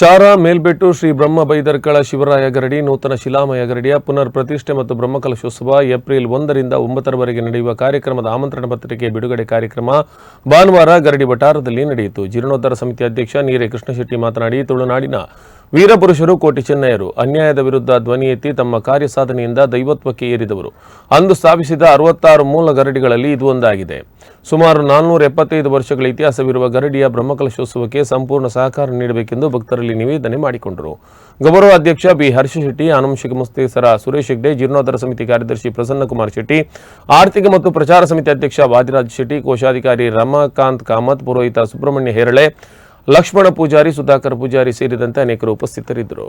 ಚಾರ ಮೇಲ್ಬೆಟ್ಟು ಶ್ರೀ ಬ್ರಹ್ಮ ಬೈದರ್ಕಳ ಶಿವರಾಯ ಗರಡಿ ನೂತನ ಶಿಲಾಮಯ ಗರಡಿಯ ಪುನರ್ ಪ್ರತಿಷ್ಠೆ ಮತ್ತು ಬ್ರಹ್ಮಕಲಶೋತ್ಸವ ಏಪ್ರಿಲ್ ಒಂದರಿಂದ ಒಂಬತ್ತರವರೆಗೆ ನಡೆಯುವ ಕಾರ್ಯಕ್ರಮದ ಆಮಂತ್ರಣ ಪತ್ರಿಕೆ ಬಿಡುಗಡೆ ಕಾರ್ಯಕ್ರಮ ಭಾನುವಾರ ಗರಡಿ ವಠಾರದಲ್ಲಿ ನಡೆಯಿತು. ಜೀರ್ಣೋದ್ಧಾರ ಸಮಿತಿ ಅಧ್ಯಕ್ಷ ನೀರೆ ಕೃಷ್ಣಶೆಟ್ಟಿ ಮಾತನಾಡಿ, ತುಳುನಾಡಿನ ವೀರಪುರುಷರು ಕೋಟಿ ಚೆನ್ನಯರು. ಅನ್ಯಾಯದ ವಿರುದ್ಧ ಧ್ವನಿ ಎತ್ತಿ ತಮ್ಮ ಕಾರ್ಯ ಸಾಧನೆಯಿಂದ ದೈವತ್ವಕ್ಕೆ ಏರಿದವರು. ಅಂದು ಸ್ಥಾಪಿಸಿದ ಅರವತ್ತಾರು ಮೂಲ ಗರಡಿಗಳಲ್ಲಿ ಇದು ಒಂದಾಗಿದೆ. ಸುಮಾರು ನಾನ್ನೂರ ಎಪ್ಪತ್ತೈದು ವರ್ಷಗಳ ಇತಿಹಾಸವಿರುವ ಗರಡಿಯ ಬ್ರಹ್ಮಕಲಶೋತ್ಸವಕ್ಕೆ ಸಂಪೂರ್ಣ ಸಹಕಾರ ನೀಡಬೇಕೆಂದು ಭಕ್ತರಲ್ಲಿ ನಿವೇದನೆ ಮಾಡಿಕೊಂಡರು. ಗೌರವ ಅಧ್ಯಕ್ಷ ಬಿ. ಹರ್ಷಶೆಟ್ಟಿ ಆನುವಂಶಿಕ ಮುಸ್ತೇಸರ ಸುರೇಶ್ ಹೆಗ್ಡೆ ಜೀರ್ಣೋದ್ಧಾರ ಸಮಿತಿ ಕಾರ್ಯದರ್ಶಿ ಪ್ರಸನ್ನಕುಮಾರ್ ಶೆಟ್ಟಿ, ಆರ್ಥಿಕ ಮತ್ತು ಪ್ರಚಾರ ಸಮಿತಿ ಅಧ್ಯಕ್ಷ ವಾದಿರಾಜ್ ಶೆಟ್ಟಿ, ಕೋಶಾಧಿಕಾರಿ ರಮಾಕಾಂತ್ ಕಾಮತ್, ಪುರೋಹಿತ ಸುಬ್ರಹ್ಮಣ್ಯ ಹೇರಳೆ ಲಕ್ಷ್ಮಣ ಪೂಜಾರಿ ಸುಧಾಕರ್ ಪೂಜಾರಿ ಸೇರಿದಂತೆ ಅನೇಕರು ಉಪಸ್ಥಿತರಿದ್ದರು.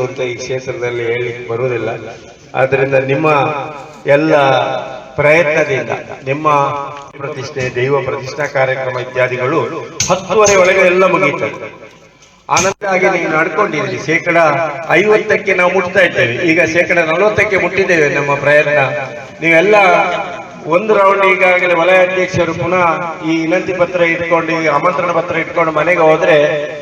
ಆಗಲಿಕ್ಕೆ ಅಂತ ಈ ಕ್ಷೇತ್ರದಲ್ಲಿ ಹೇಳಲಿಕ್ಕೆ ಬರುವುದಿಲ್ಲ. ಆದ್ದರಿಂದ ನಿಮ್ಮ ಎಲ್ಲ ಪ್ರಯತ್ನದಿಂದ, ನಿಮ್ಮ ಪ್ರತಿಷ್ಠೆ, ದೈವ ಪ್ರತಿಷ್ಠಾ ಕಾರ್ಯಕ್ರಮ ಇತ್ಯಾದಿಗಳು ಹತ್ತುವರೆ ಒಳಗೆ ಎಲ್ಲ ಮುಗೀತದೆ ಆನಂತರ ಆಗಿ ನೀವು ನಡ್ಕೊಂಡಿದ್ದೀರಿ. ಶೇಕಡ ಐವತ್ತಕ್ಕೆ ನಾವು ಮುಟ್ತಾ ಇದ್ದೇವೆ. ಈಗ ಶೇಕಡ ನಲವತ್ತಕ್ಕೆ ಮುಟ್ಟಿದ್ದೇವೆ ನಮ್ಮ ಪ್ರಯತ್ನ. ನೀವೆಲ್ಲ ಒಂದು ರೌಂಡ್ ಈಗಾಗಲೇ ವಲಯ ಅಧ್ಯಕ್ಷರು ಪುನಃ ಈ ವಿನಂತಿ ಪತ್ರ ಇಟ್ಕೊಂಡು, ಈ ಆಮಂತ್ರಣ ಪತ್ರ ಇಟ್ಕೊಂಡು ಮನೆಗೆ ಹೋದ್ರೆ